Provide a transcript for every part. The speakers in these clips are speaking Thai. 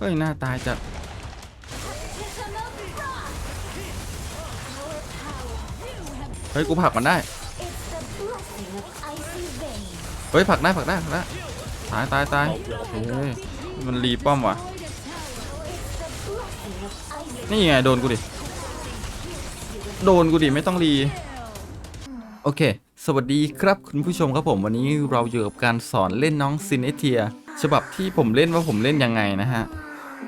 เฮ้ยหน้าตายจัดเฮ้ยกูผักมันได้เฮ้ยผักได้ผักได้ผักได้ตายตายตายเฮ้ยมันรีป้อมว่ะนี่ไงโดนกูดิโดนกูดิไม่ต้องรีโอเค สวัสดีครับคุณผู้ชมครับผมวันนี้เราอยู่กับการสอนเล่นน้องซินเอเทีย ฉบับที่ผมเล่นว่าผมเล่นยังไงนะฮะ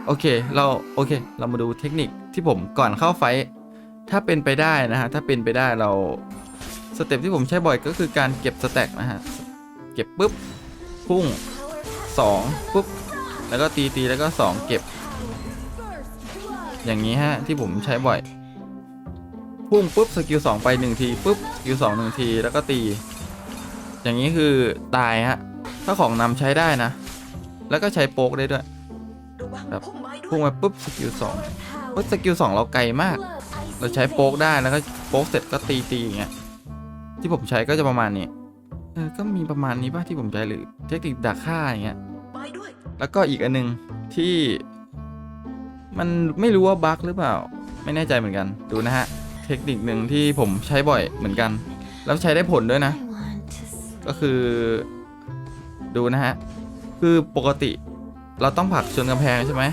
โอเค เราโอเค เรามาดูเทคนิคที่ผมก่อนเข้าไฟท์ถ้าเป็นไปได้นะฮะ ถ้าเป็นไปได้เราสเต็ปที่ผมใช้บ่อยก็คือการเก็บสแต็กนะฮะ เก็บปุ๊บ พุ่ง 2 ปุ๊บ แล้วก็ตีตีแล้วก็ 2 เก็บ อย่างนี้ฮะ ที่ผมใช้บ่อย พุ่งปุ๊บสกิล2ไป 1 ทีปุ๊บสกิล2 1 ทีแล้วก็ตี อย่างนี้คือตายฮะ ถ้าของนำใช้ได้นะ แล้วก็ใช้โป๊กได้ด้วย แบบพุ่งมาปุ๊บสกิล2ปุ๊บสกิล2เราไกลมาก เราใช้โป๊กได้แล้วก็โป๊กเสร็จก็ตีตีอย่างเงี้ยที่ผมใช้ก็จะประมาณนี้เออก็มีประมาณนี้ป่ะที่ผมใช้หรือเทคนิคดักฆ่าอย่างเงี้ยไปด้วยแล้วก็อีกอันหนึงที่ มันไม่รู้ว่าบั๊กหรือเปล่า ไม่แน่ใจเหมือนกันดูนะฮะเทคนิคหนึ่งที่ผมใช้บ่อยเหมือนกัน แล้วใช้ได้ผลด้วยนะ ก็คือ ดูนะฮะ คือปกติ เราต้องผลักชนกำแพงใช่ไหม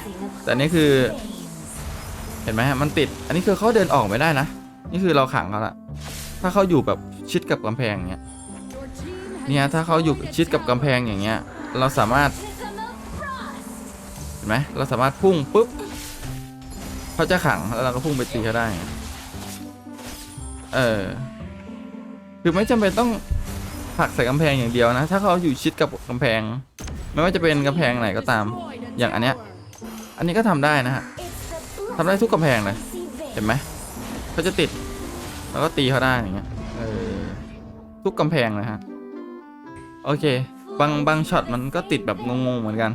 แต่นี่คือ เห็นไหมฮะ มันติด อันนี้คือเขาเดินออกไม่ได้นะ นี่คือเราขังเขาละ ถ้าเขาอยู่แบบชิดกับกำแพงอย่างเงี้ย เนี่ยถ้าเขาอยู่ชิดกับกำแพงอย่างเงี้ย เราสามารถ เห็นไหมเราสามารถพุ่งปุ๊บเขาจะขังแล้วเราก็พุ่งไปตีเขาได้ เออ คือไม่จำเป็นต้องผลักใส่กำแพงอย่างเดียวนะ ถ้าเขาอยู่ชิดกับกำแพง ไม่ว่าจะเป็นกำแพงไหนก็ตาม อย่างอันเนี้ย อันนี้ก็ทำได้นะฮะทำได้ทุกกำแพงเลย เห็นไหมเขาจะติด แล้วก็ตีเขาได้อย่างเงี้ย เออ ทุกกำแพงเลยฮะ โอเค บางบางช็อตมันก็ติดแบบงงๆเหมือนกัน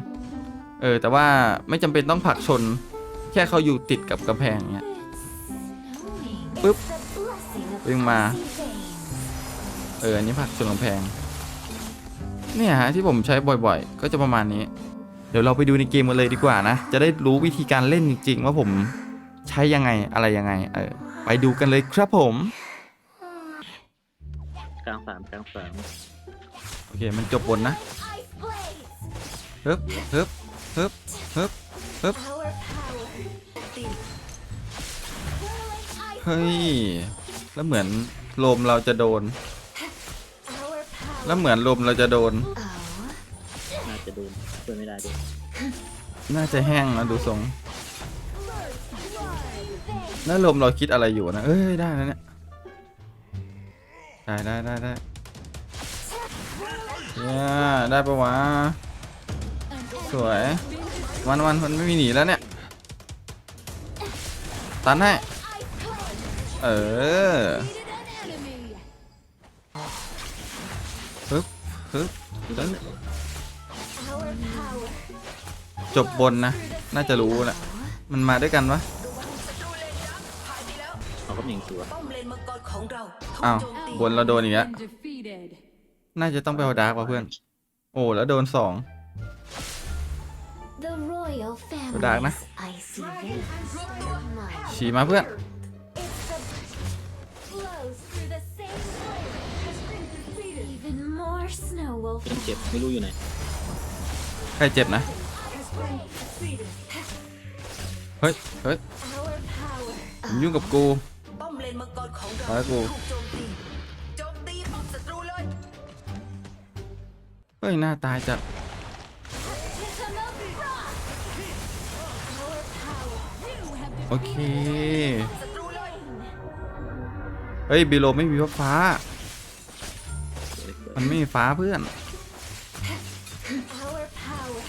เออ แต่ว่าไม่จำเป็นต้องผลักชน แค่เขาอยู่ติดกับกำแพงเงี้ย ปึ๊บวิ่งมา เออ อันนี้ผลักชนกำแพง เนี่ยฮะที่ผมใช้บ่อยๆ ก็จะประมาณนี้ เดี๋ยวเราไปดูในเกมกันเลยดีกว่านะ จะได้รู้วิธีการเล่นจริงๆ ว่าผมใช้ยังไงอะไรยังไง เออ ไปดูกันเลยครับผมกลางสามกลางสามโอเค มันจบบนนะฮึบฮึบฮึบฮึบฮึบเฮ้ย แล้วเหมือนลมเราจะโดน แล้วเหมือนลมเราจะโดนน่าจะโดนเพื่อนไม่ได้ด้วยน่าจะแห้งนะดูทรง แล้วลมเราคิดอะไรอยู่นะ เอ้ยได้แล้วเนี่ย ได้ได้ได้ได้เนี่ยได้ปะวะ สวย วันวันมันไม่มีหนีแล้วเนี่ย ตันให้ เออ ฮึบแล้วจบบนนะ น่าจะรู้แหละ มันมาด้วยกันวะเขาก็มีอีกตัวป้อมเลนมังกรของเราถูกอ้าวโจมตีบนเราโดนอีกแล้ว defeated. น่าจะต้องไปเอาดาร์กว่ะเพื่อน โอ้ แล้วโดนสอง The royal family. ดาร์กนะ Icy veins. Mine. ฉีมาเพื่อน เพื่อนเจ็บไม่รู้อยู่ไหนใครเจ็บนะ เฮ้ย เฮ้ย our power. ผมยุ่งกับกูป้อมเลนมังกรของเราไปกูถูกโจมตีโจมตีป้อมศัตรูเลยเฮ้ย หน้าตายจัดโอเคศัตรูเลยเฮ้ย บิโลไม่มีฟ้า มันไม่มีฟ้าเพื่อน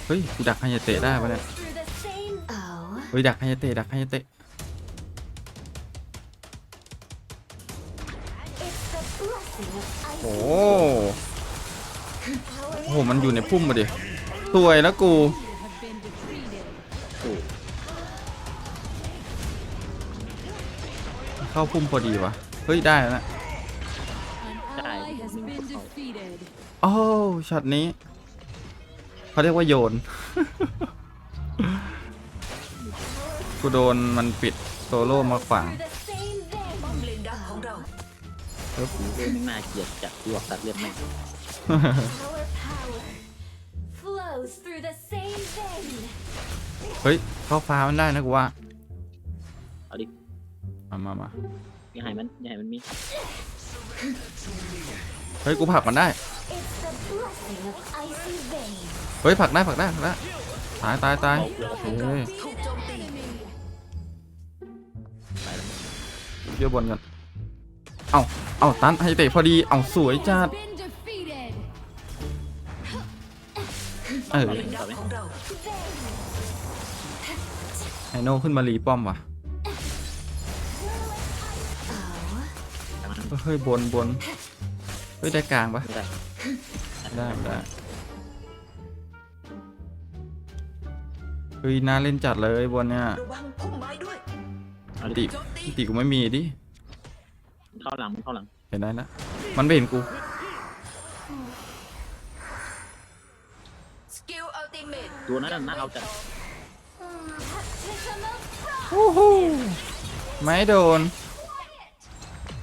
เฮ้ยกูดักไฮยาเตะได้ปะเนี่ย เฮ้ยดักไฮยาเตะดักไฮยาเตะโอ้โหมันอยู่ในพุ่มมาดิสวยแล้วกูเข้าพุ่มพอดีวะเฮ้ยได้แล้วนะ อ้ช็อตนี้เขาเรียกว่าโยน กูโดนมันปิดโซโล่มาขวาง Through the same vein. ป้อมเลนดักของเราเออผมเล่นไม่น่าเกลียดจัดที่บอกตัดเลือดแม่ง Our power flows through the same vein. เฮ้ย เข้าฟ้ามันได้นะกูว่า เอาดิ มามามาอย่าให้มันอย่าให้มันมี เฮ้ย กูผลักมันได้ เฮ้ยผักได้ผักได้ผักได้ตายตายตายเฮ้ยถูกโจมตีไปแล้วเยอะบนกันเอาเอาตันให้เตะพอดีเอาสวยจัดเออเลนดักของเราไฮโน่ขึ้นมารีป้อมว่ะเฮ้ยบนบนเฮ้ยได้กลางปะ ไม่ได้ได้ได้เฮ้ยน่าเล่นจัดเลยบนเนี่ยระวังพุ่มไม้ด้วยเอาดิติโจมตีติกูไม่มีดิ เข้าหลังมันเข้าหลังเห็นได้นะมันไม่เห็นกู สกิลอัลติเมทตัวนั้นน่าเอาจัด Baptism of โอ้โหไม่โดน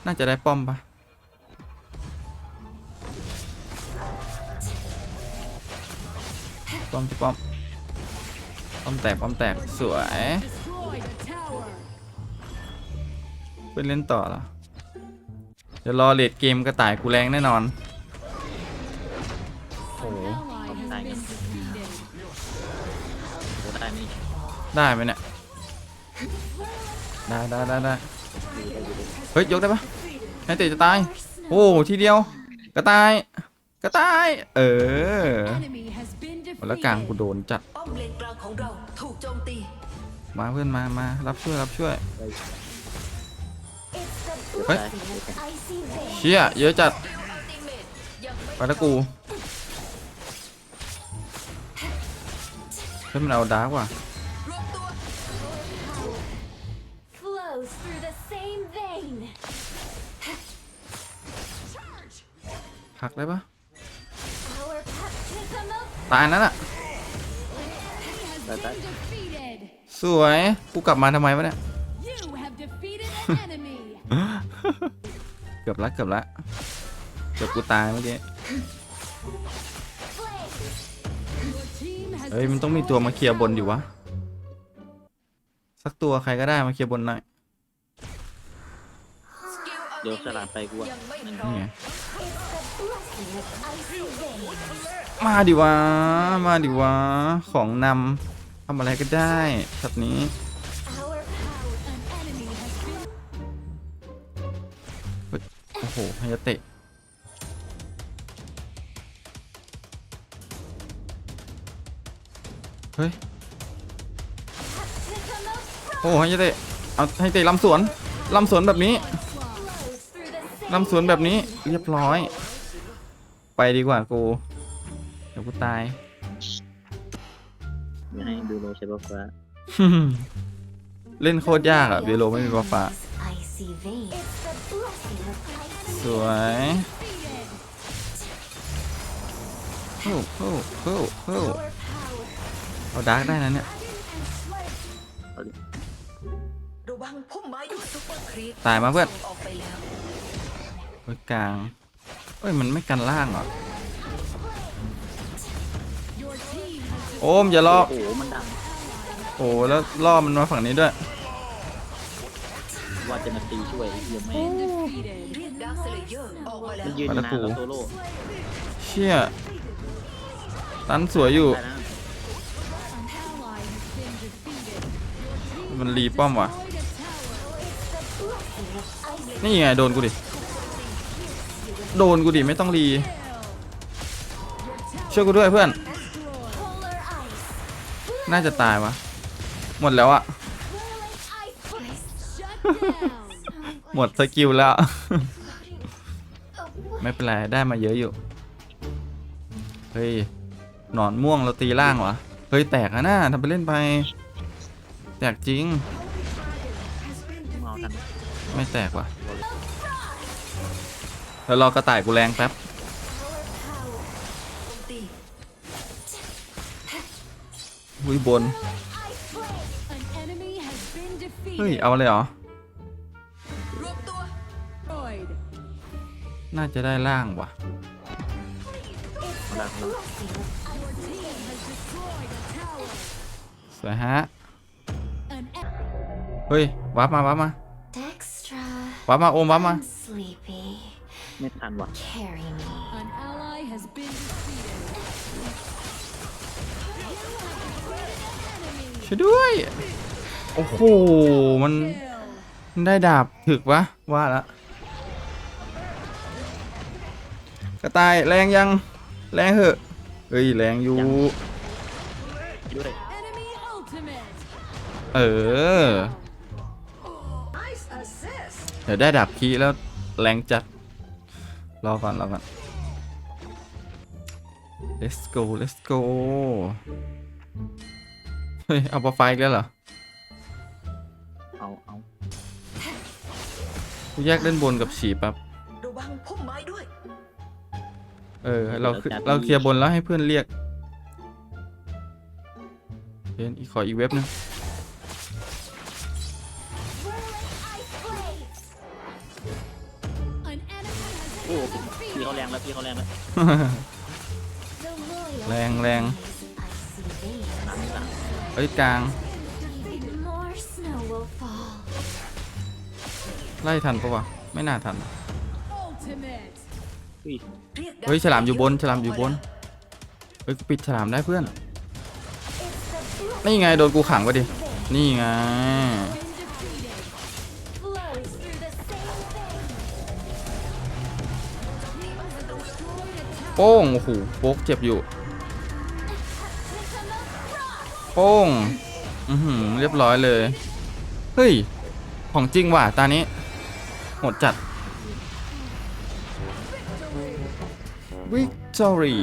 น่าจะได้ป้อมปะ ป้อมที่ป้อมป้อมแตกป้อมแตกสวย Destroyed a tower. ไปเล่นต่อล้วเดี๋ยวรอเลดเกมกระต่ายกูแรงแน่นอนโอ้โห Ally has been defeated. ตัวได้ไหมได้ไหมเนี่ยได้ได้ได้ได้ไดเฮ้ยยกได้ปะให้เตะจะตาย โอ้ทีเดียว กระต่าย กระต่าย เออ แล้วกลางกู defeated. โดนจัดป้อมเลนกลางของเราถูกโจมตีมาเพื่อนมามารับช่วยรับช่วย It's the Hey. blessing of icy vein. เชี่ยเยอะจัดสกิลอัลติเมทยังไม่ไปแล้วกูเฮ้ยมันเอาดาร์กว่ะรวมตัว Flows through the same vein. หักได้ปะ Our baptism of ตายนั่นอะไปไป Been defeated. สวย กูกลับมาทำไมวะเนี่ย You have defeated an enemy. เกือบละเกือบละเกือบกูตายเมื่อกี้ flame. Your team has เฮ้ย มันต้องมีตัวมาเคลียร์บนอยู่วะ สักตัวใครก็ได้มาเคลียร์บนหน่อยสกิลอัลเดี๋ยวติสเมลับทไปกูอะยังไม่นั่นพร้อนี่มไง มาดิวะ มาดิวะ ของนำทำอะไรก็ได้ช็อตนี้ โอ้โหให้จะเตะเฮ้ย โอ้ให้จะเตะ เอาให้เตะลำสวนลำสวนแบบนี้ลำสวนแบบนี้เรียบร้อย ไปดีกว่ากู เดี๋ยวกูตายอย่าให้ดูโลใช้บัฟฟ้าเล่นโคตรยากอะเบโลไม่มีบัฟฟ้า icy vein. It's the blessing of icy สวย defeated. โอ้โหโอ้โห Our power. เอาดาร์กได้นะเนี่ย ระวังพุ่มไม้ด้วยซุปเปอร์ครีปตายมาเพื่อนส่งออกไปแล้วเฮ้ยกลาง เอ้ย มันไม่กันล่างเหรอ Your team has โอมอย่าล่อ โอ้โหมันดังโอ้แล้วล่อมันมาฝั่งนี้ด้วย ว่าจะมาตีช่วยเหี้ยังไม่ been defeated. เรียกดาร์คสเลเยอร์ออกมาแล้วมันยืนไปอแล้วนานกูแล้วโซโล่เชี่ยตันสวยอยู่ ได้นะ An ally has been defeated. มันรีป้อมว่ะ Destroyed a tower. นี่ไงโดนกูดิ โดนกูดิไม่ต้องรีช่วยกูด้วยเพื่อน น่าจะตายวะ หมดแล้วอะ หมดสกิลแล้ว ไม่เป็นไรได้มาเยอะอยู่ เฮ้ย หนอนม่วงเราตีล่างวะเฮ้ยแตกอะนะทำไปเล่นไป แตกจริง ไม่แตกว่ะ แล้วรอกระต่ายกูแรงแป๊บอุ้ยบน เฮ้ย เอาเลยเหรอ น่าจะได้ล่างว่ะสวยฮะ เฮ้ย วับมา วับมา วับมา โอม วับมา ไม่ทันว่ะ Carry me. an ally has been defeated. ช่วยด้วย โอ้โห มัน Kill. ได้ดาบถึกวะ ว่าละกระต่ายแรงยัง แรงเหอะเฮ้ย แรงอยู่ด้วย Enemy ultimate. เออ เดี๋ยวได้ดาบคีแล้วแรงจัด รอก่อนรอก่อน let's go let's go เฮ้ย เอาปลาไฟอีกแล้วเหรอ เอาเอากูแยกเล่นบนกับฉีบปั๊บ ระวังพุ่มไม้ด้วย เออ เราคือเราเคลียร์บนแล้วให้เพื่อนเรียกเดี๋ยวอีกขออีกเว็บหนึง พี่เขาแรงแล้วพี่เขาแรงแล้ว The loyal Lang, lang. eyes, I see these. หนักหนักเอ้ยกลาง ไล่ทันปะวะ ไม่น่าทัน อุ้ยเฮ้ยฉลามอยู่บนฉลามอยู่บน เฮ้ยปิดฉลามได้เพื่อน นี่ไงโดนกูขังไปดิ นี่ไง โป้งโอ้โหโป๊กเจ็บอยู่ โป้งอือหือเรียบร้อยเลย เฮ้ย ของจริงว่ะตานี้โหดจัด Victory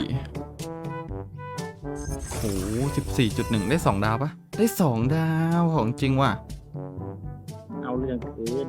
โอ้โห14.1ได้2ดาวปะได้2ดาวของจริงว่ะ เอาเรื่องเกิน